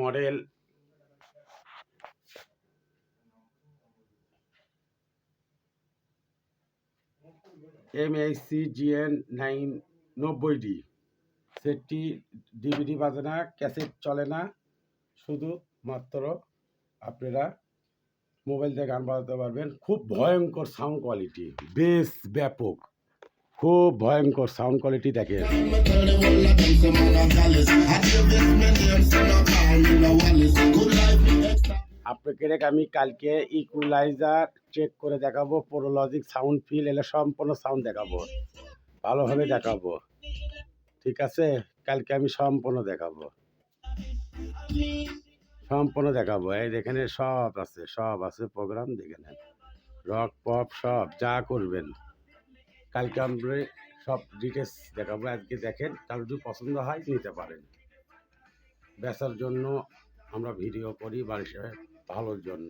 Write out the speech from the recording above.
Model. M H C G N nine নব্বই D সেটটি DVD বাজে না, ক্যাসেট চলে না, শুধু মাত্র আপনারা মোবাইল থেকে গান বাজাতে পারবেন। খুব ভয়ঙ্কর সাউন্ড কোয়ালিটি বেশ ব্যাপক, খুব ভয়ঙ্কর সাউন্ড কোয়ালিটি দেখেন। আপনাকে আমি কালকে ইকুলাইজার চেক করে দেখাবো পোরোলজিক সাউন্ড ফিল এলে সম্পূর্ণ সাউন্ড দেখাবো। ভালোভাবে দেখাবো। ঠিক আছে? কালকে আমি সম্পূর্ণ দেখাবো। সম্পূর্ণ দেখাবো। এই এখানে সব আছে সব আছে প্রোগ্রাম দেখে নেন। রক পপ সব, যা করবেন। কালকে আমরা সব ডিটেলস দেখাবো। আজকে দেখেন, কারও যদি পছন্দ হয়, নিতে পারেন। বেচার জন্য আমরা ভিডিও করি মানুষের ভালোর জন্য।